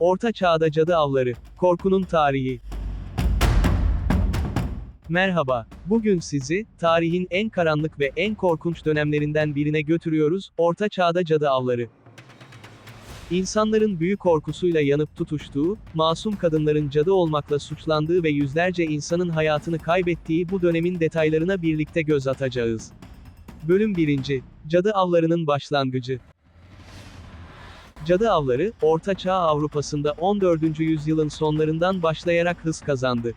Orta Çağ'da cadı avları, korkunun tarihi. Merhaba, bugün sizi, tarihin en karanlık ve en korkunç dönemlerinden birine götürüyoruz, Orta Çağ'da cadı avları. İnsanların büyük korkusuyla yanıp tutuştuğu, masum kadınların cadı olmakla suçlandığı ve yüzlerce insanın hayatını kaybettiği bu dönemin detaylarına birlikte göz atacağız. Bölüm 1. Cadı avlarının başlangıcı. Cadı avları, Orta Çağ Avrupa'sında 14. yüzyılın sonlarından başlayarak hız kazandı.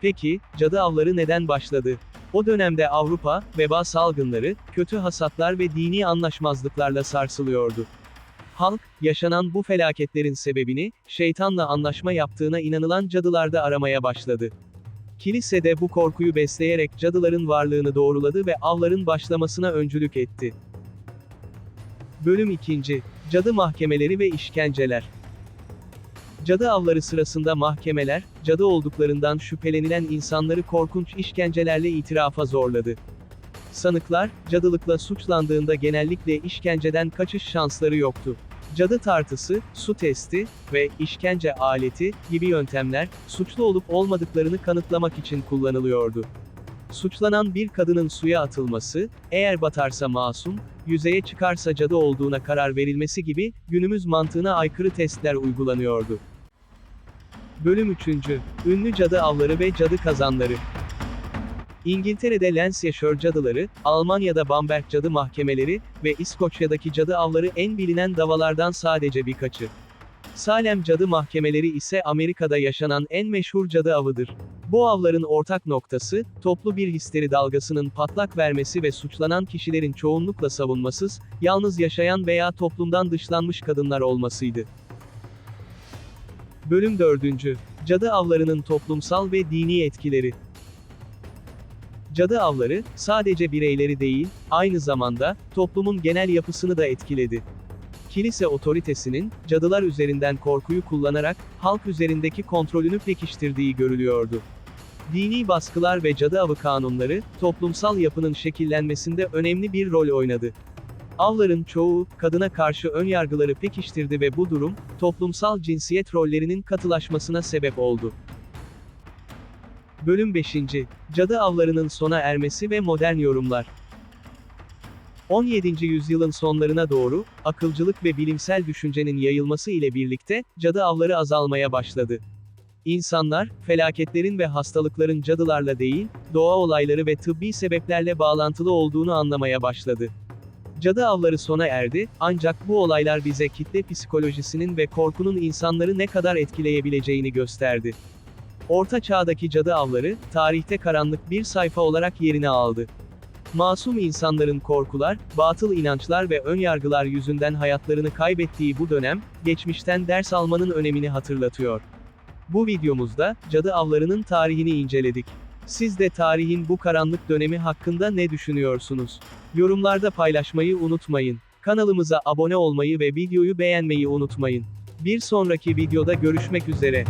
Peki, cadı avları neden başladı? O dönemde Avrupa, veba salgınları, kötü hasatlar ve dini anlaşmazlıklarla sarsılıyordu. Halk, yaşanan bu felaketlerin sebebini, şeytanla anlaşma yaptığına inanılan cadılarda aramaya başladı. Kilise de bu korkuyu besleyerek cadıların varlığını doğruladı ve avların başlamasına öncülük etti. Bölüm 2. Cadı mahkemeleri ve işkenceler. Cadı avları sırasında mahkemeler, cadı olduklarından şüphelenilen insanları korkunç işkencelerle itirafa zorladı. Sanıklar, cadılıkla suçlandığında genellikle işkenceden kaçış şansları yoktu. Cadı tartısı, su testi ve işkence aleti gibi yöntemler, suçlu olup olmadıklarını kanıtlamak için kullanılıyordu. Suçlanan bir kadının suya atılması, eğer batarsa masum, yüzeye çıkarsa cadı olduğuna karar verilmesi gibi, günümüz mantığına aykırı testler uygulanıyordu. Bölüm 3. Ünlü cadı avları ve cadı kazanları. İngiltere'de Lancashire cadıları, Almanya'da Bamberg cadı mahkemeleri ve İskoçya'daki cadı avları en bilinen davalardan sadece birkaçı. Salem cadı mahkemeleri ise Amerika'da yaşanan en meşhur cadı avıdır. Bu avların ortak noktası, toplu bir histeri dalgasının patlak vermesi ve suçlanan kişilerin çoğunlukla savunmasız, yalnız yaşayan veya toplumdan dışlanmış kadınlar olmasıydı. Bölüm 4. Cadı avlarının toplumsal ve dini etkileri. Cadı avları, sadece bireyleri değil, aynı zamanda, toplumun genel yapısını da etkiledi. Kilise otoritesinin, cadılar üzerinden korkuyu kullanarak, halk üzerindeki kontrolünü pekiştirdiği görülüyordu. Dini baskılar ve cadı avı kanunları, toplumsal yapının şekillenmesinde önemli bir rol oynadı. Avların çoğu, kadına karşı önyargıları pekiştirdi ve bu durum, toplumsal cinsiyet rollerinin katılaşmasına sebep oldu. Bölüm 5. Cadı avlarının sona ermesi ve modern yorumlar. 17. yüzyılın sonlarına doğru, akılcılık ve bilimsel düşüncenin yayılması ile birlikte, cadı avları azalmaya başladı. İnsanlar, felaketlerin ve hastalıkların cadılarla değil, doğa olayları ve tıbbi sebeplerle bağlantılı olduğunu anlamaya başladı. Cadı avları sona erdi, ancak bu olaylar bize kitle psikolojisinin ve korkunun insanları ne kadar etkileyebileceğini gösterdi. Orta çağdaki cadı avları, tarihte karanlık bir sayfa olarak yerini aldı. Masum insanların korkular, batıl inançlar ve önyargılar yüzünden hayatlarını kaybettiği bu dönem, geçmişten ders almanın önemini hatırlatıyor. Bu videomuzda, cadı avlarının tarihini inceledik. Siz de tarihin bu karanlık dönemi hakkında ne düşünüyorsunuz? Yorumlarda paylaşmayı unutmayın. Kanalımıza abone olmayı ve videoyu beğenmeyi unutmayın. Bir sonraki videoda görüşmek üzere.